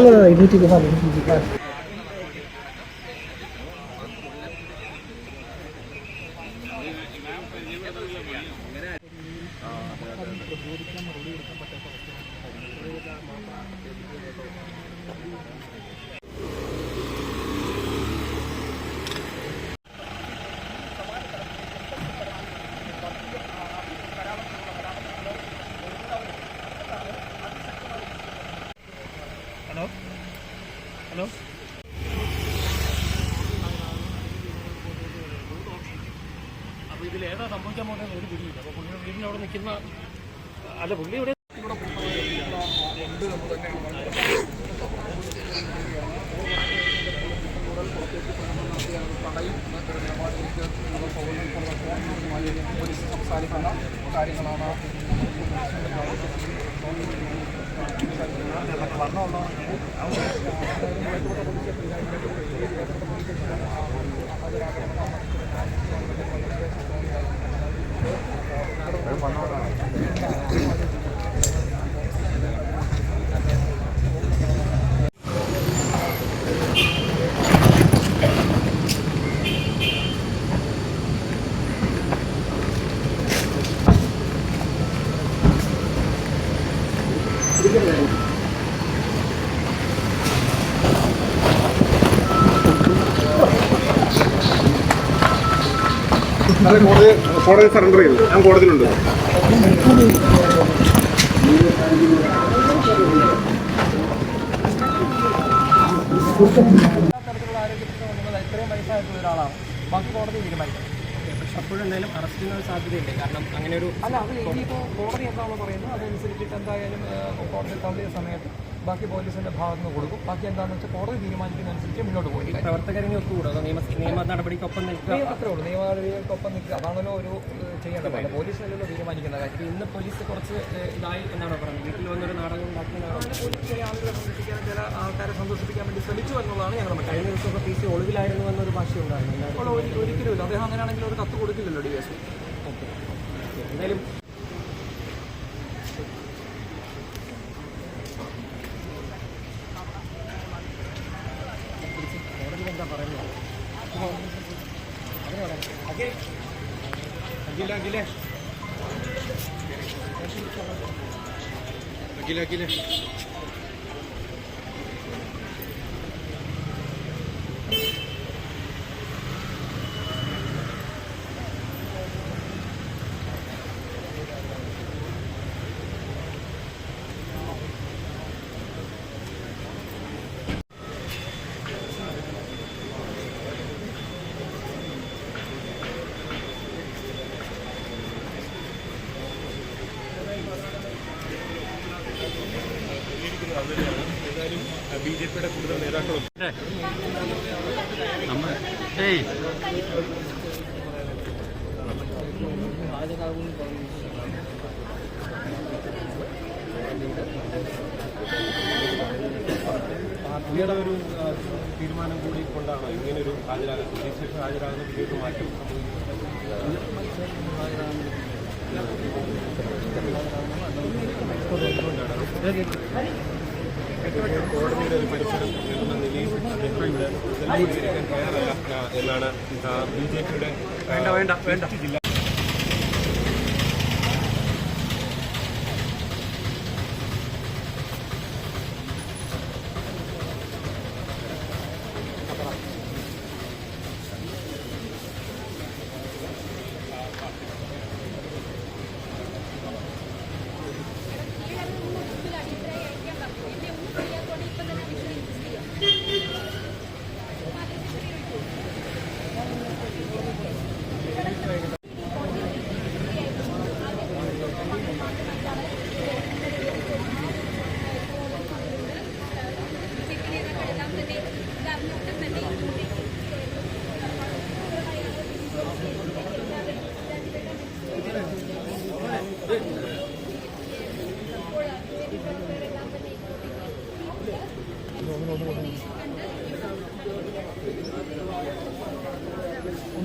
അല്ല അല്ല ഇരുന്നൂറ്റി നിൽക്കുന്ന അല്ല പുള്ളി ഇവിടെ സംസാരിക്കുന്ന കാര്യങ്ങളാണ് Ну, അതെ കോടതി കോടതി സറണ്ടർ ചെയ്തു. ഞാൻ കോടതിയിലുണ്ട്. തരത്തിലുള്ള ആരോഗ്യ പ്രശ്നമുണ്ടെന്നത് ഇത്രയും വയസ്സായിട്ടുള്ള ഒരാളാണ് ബാക്കി കോടതി തീരുമാനിക്കും അപ്പോഴെന്തായാലും അറസ്റ്റിന് സാധ്യതയില്ലേ കാരണം അങ്ങനെ ഒരു അല്ല അത് ഇനിയിപ്പോൾ കോടതി എന്താണോ പറയുന്നത്? അതനുസരിച്ചിട്ട് എന്തായാലും കോടതി തള്ളിയ സമയത്ത് ബാക്കി പോലീസിന്റെ ഭാഗത്ത് നിന്ന് കൊടുക്കും. ബാക്കി എന്താണെന്ന് വെച്ചാൽ കോടതി തീരുമാനിക്കുന്നതനുസരിച്ച് മുന്നോട്ട് പോയി പ്രവർത്തകരെ ഒത്തുകൂടും നിയമ നടപടിക്കൊപ്പം നിൽക്കുക? അത്രേ ഉള്ളൂ. നിൽക്കുക. അതാണല്ലോ ഒരു ചെയ്യേണ്ടത് പോലീസ് കാര്യം. പോലീസിനല്ലോ തീരുമാനിക്കുന്ന കാര്യം. ഇന്ന് പോലീസ് കുറച്ച് ഇതായി എന്നാണ് പറഞ്ഞത് വീട്ടിൽ വന്നൊരു നാടകം ഉണ്ടാക്കുന്നതാണോ പോലീസ് ചില ആളുകളെ ചില ആൾക്കാരെ സന്തോഷിപ്പിക്കാൻ വേണ്ടി ശ്രമിച്ചു എന്നുള്ളതാണ് ഞങ്ങളുടെ കഴിഞ്ഞ ദിവസമൊക്കെ പി സി ഒളിവിലായിരുന്നു എന്നൊരു ഭാഷയുണ്ടായിരുന്നു ഉണ്ടായിരുന്നു. ഒരിക്കലും ഇല്ല. അദ്ദേഹം അങ്ങനെയാണെങ്കിൽ ഒരു കത്ത് കൊടുക്കില്ലല്ലോ ഡി എസ് എന്തായാലും Gila, gila. lah, lagi ബി ജെ പിയുടെ കൂടുതൽ നേതാക്കളും. പാർട്ടിയുടെ ഒരു തീരുമാനം കൂടി കൊണ്ടാണ് ഇങ്ങനൊരു ഹാജരാകുന്നത് രജിസ്ട്രേഷൻ ഹാജരാകുന്ന പിന്നീട് മാറ്റം? കോടതിയുടെ ഒരു പരിസരം എന്ന നിലയിൽ അദ്ദേഹം എന്നാണ് ബി ജെ പിയുടെ വേണ്ട വേണ്ട വേണ്ട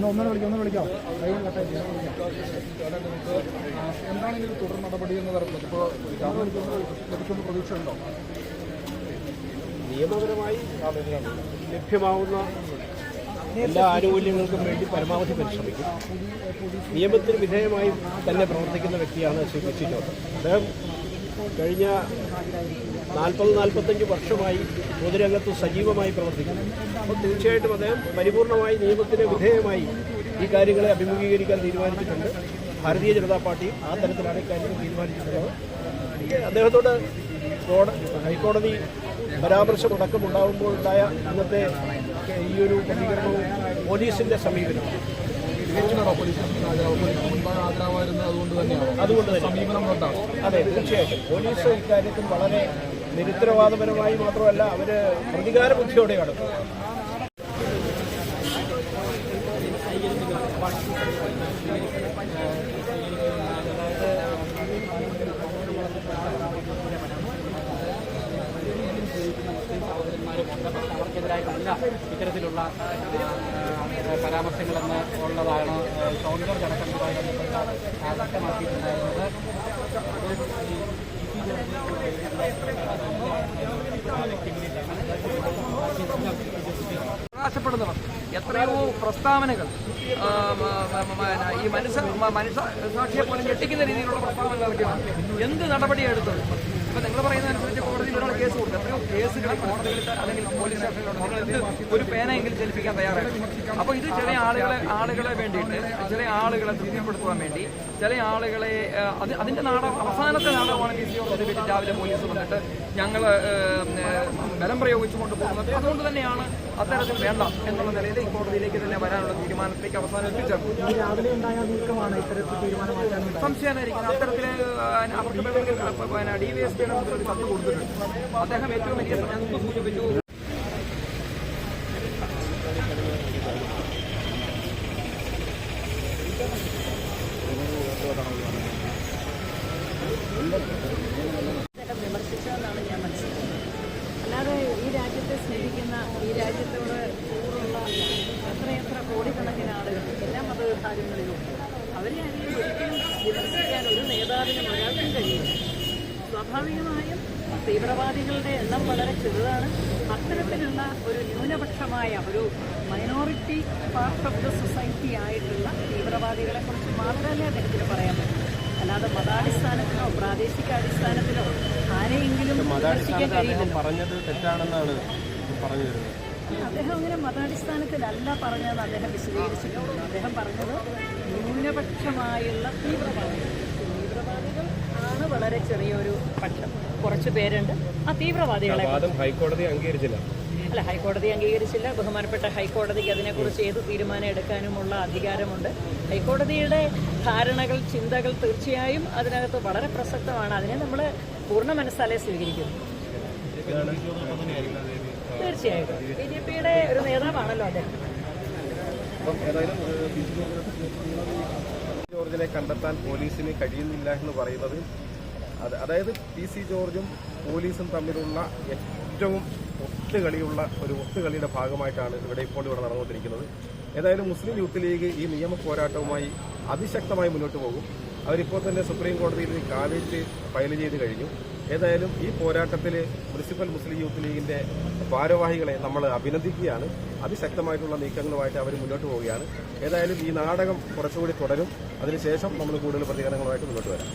ഒന്നിനെ വിളിക്കാം ഒന്ന് വിളിക്കാം. എന്താണ് ഇതിൽ തുടർ നടപടി എന്ന് പറയുന്നത്? ഇപ്പോൾ ലഭിക്കുന്ന പ്രതീക്ഷ ഉണ്ടോ? നിയമപരമായി ലഭ്യമാവുന്ന എല്ലാ ആനുകൂല്യങ്ങൾക്കും വേണ്ടി പരമാവധി പരിശ്രമിക്കും. നിയമത്തിന് വിധേയമായി തന്നെ പ്രവർത്തിക്കുന്ന വ്യക്തിയാണ് ശ്രീ കൃഷി അദ്ദേഹം കഴിഞ്ഞ നാൽപ്പത് നാൽപ്പത്തഞ്ച് വർഷമായി പൊതുരംഗത്ത് സജീവമായി പ്രവർത്തിക്കുന്നു. അപ്പോൾ തീർച്ചയായിട്ടും അദ്ദേഹം പരിപൂർണമായി നിയമത്തിന് വിധേയമായി ഈ കാര്യങ്ങളെ അഭിമുഖീകരിക്കാൻ തീരുമാനിച്ചിട്ടുണ്ട്. ഭാരതീയ ജനതാ പാർട്ടിയും ആ തരത്തിലാണ് ഇക്കാര്യങ്ങൾ തീരുമാനിച്ചിട്ടുള്ളത്. അദ്ദേഹത്തോട് കോട- ഹൈക്കോടതി പരാമർശം അടക്കമുണ്ടാകുമ്പോഴുണ്ടായ അന്നത്തെ ഈ ഒരു പ്രതികരണവും പോലീസിന്റെ സമീപനം തികച്ചുകൊണ്ടാണോ പോലീസ് ഹാജരാവും പോലീസ് അതുകൊണ്ട് തന്നെയാണ്? അതുകൊണ്ട് തന്നെ. സമീപനം കൊണ്ടാണ് അതെ തീർച്ചയായിട്ടും. പോലീസ് ഇക്കാര്യത്തിൽ വളരെ നിരുത്തരവാദപരമായി മാത്രമല്ല അവർ പ്രതികാര ബുദ്ധിയോടെയാണ് അവർക്കെതിരായിട്ടല്ല ഇത്തരത്തിലുള്ള ആ, പരാമർശങ്ങളെന്ന് ഉള്ളതാണ് കൗണ്ടർ വ്യക്തമാക്കിയിട്ടുണ്ടായിരുന്നത് അവകാശപ്പെടുന്നവർ എത്രയോ പ്രസ്താവനകൾ ഈ മനുഷ്യ മ, മനുഷ്യ സാക്ഷിയെ പോലും ഞെട്ടിക്കുന്ന രീതിയിലുള്ള പ്രസ്താവനകൾ ഇറക്കിയാണ് എന്ത് നടപടിയെടുത്തത് ഇപ്പം നിങ്ങൾ പറയുന്ന അനുസരിച്ച് കോടതിയിൽ ഒരാൾ കേസ് കൊടുത്തു എത്രയോ കേസുകൾ കോടതിയിൽ അല്ലെങ്കിൽ പോലീസ് സ്റ്റേഷനിലുണ്ട് ഒരു പേനയെങ്കിലും ചലിപ്പിക്കാൻ തയ്യാറാണ് അപ്പോൾ ഇത് ചില ആളുകളെ ആളുകളെ വേണ്ടിയിട്ട് ചില ആളുകളെ തൃപ്തിപ്പെടുത്തുവാൻ വേണ്ടി ചില ആളുകളെ അത് അതിന്റെ നാടകം അവസാനത്തെ നാടകമാണ് പി സി വെച്ച് രാവിലെ പോലീസ് വന്നിട്ട് ഞങ്ങൾ ബലം പ്രയോഗിച്ചുകൊണ്ട് പോകുന്നത് അതുകൊണ്ട് തന്നെയാണ് അത്തരത്തിൽ വേണ്ട എന്നുള്ള നിലയിൽ ഈ കോടതിയിലേക്ക് തന്നെ വരാനുള്ള തീരുമാനത്തിലേക്ക് അവസാനം അവസാനിപ്പിച്ചത് സംശയമായിരിക്കുന്നത് അത്തരത്തിൽ അവർക്ക് ഡി വി എസ് പിയുടെ ഒരു കത്ത് കൊടുത്തിട്ടുണ്ട്. അദ്ദേഹം ഏറ്റവും വലിയ മുമ്പ് സൂചിപ്പിച്ചു. അദ്ദേഹം മതവിഭാഗങ്ങളിലും അവരെ ആരെയും ഒരിക്കലും വിമർശിക്കാൻ ഒരു നേതാവിനും ഒരാൾക്കും കഴിയില്ല. സ്വാഭാവികമായും തീവ്രവാദികളുടെ എണ്ണം വളരെ ചെറുതാണ്. അത്തരത്തിലുള്ള ഒരു ന്യൂനപക്ഷമായ ഒരു minority part of the society ആയിട്ടുള്ള തീവ്രവാദികളെ കുറിച്ച് മാത്രമേ അദ്ദേഹത്തിന് പറയാൻ പറ്റൂ. അല്ലാതെ മതാടിസ്ഥാനത്തിലോ പ്രാദേശിക അടിസ്ഥാനത്തിലോ ആരെയെങ്കിലും പറഞ്ഞത് തെറ്റാണെന്നാണ് പറഞ്ഞു വരുന്നത് അദ്ദേഹം അങ്ങനെ മതാടിസ്ഥാനത്തിലല്ല പറഞ്ഞതെന്ന് അദ്ദേഹം വിശദീകരിച്ചിട്ടുണ്ട്. അദ്ദേഹം പറഞ്ഞത് ന്യൂനപക്ഷമായുള്ള തീവ്രവാദികൾ. തീവ്രവാദികൾ ആണ് വളരെ ചെറിയൊരു പക്ഷം. കുറച്ച് പേരുണ്ട്. ആ തീവ്രവാദികളെ വാദം ഹൈക്കോടതി അംഗീകരിച്ചില്ല. അല്ല ഹൈക്കോടതി അംഗീകരിച്ചില്ല. ബഹുമാനപ്പെട്ട ഹൈക്കോടതിക്ക് അതിനെക്കുറിച്ച് ഏത് തീരുമാനം എടുക്കാനുമുള്ള അധികാരമുണ്ട്. ഹൈക്കോടതിയുടെ ധാരണകൾ ചിന്തകൾ തീർച്ചയായും അതിനകത്ത് വളരെ പ്രസക്തമാണ്. അതിനെ നമ്മൾ പൂർണ മനസ്സാലെ സ്വീകരിക്കുന്നു. തീർച്ചയായിട്ടും. ബി ജെ പിയുടെ ഒരു നേതാവാണല്ലോ അദ്ദേഹം. ജോർജിനെ കണ്ടെത്താൻ പോലീസിന് കഴിയുന്നില്ല എന്ന് പറയുന്നത് അതായത് പി സി ജോർജും പോലീസും തമ്മിലുള്ള ഏറ്റവും ഒത്തുകളിയുള്ള ഒരു ഒത്തുകളിയുടെ ഭാഗമായിട്ടാണ് ഇവിടെ ഇപ്പോൾ ഇവിടെ നടന്നുകൊണ്ടിരിക്കുന്നത്. ഏതായാലും മുസ്ലിം യൂത്ത് ലീഗ് ഈ നിയമ പോരാട്ടവുമായി അതിശക്തമായി മുന്നോട്ട് പോകും. അവരിപ്പോൾ തന്നെ സുപ്രീം കോടതിയിൽ കാവേറ്റ് ഫയൽ ചെയ്ത് കഴിഞ്ഞു. ഏതായാലും ഈ പോരാട്ടത്തിൽ മുനിസിപ്പൽ മുസ്ലിം യൂത്ത് ലീഗിന്റെ ഭാരവാഹികളെ നമ്മൾ അഭിനന്ദിക്കുകയാണ്. അതിശക്തമായിട്ടുള്ള നീക്കങ്ങളുമായിട്ട് അവർ മുന്നോട്ട് പോവുകയാണ്. ഏതായാലും ഈ നാടകം കുറച്ചുകൂടി തുടരും. അതിനുശേഷം നമ്മൾ കൂടുതൽ പ്രതികരണങ്ങളുമായിട്ട് മുന്നോട്ട് വരാം.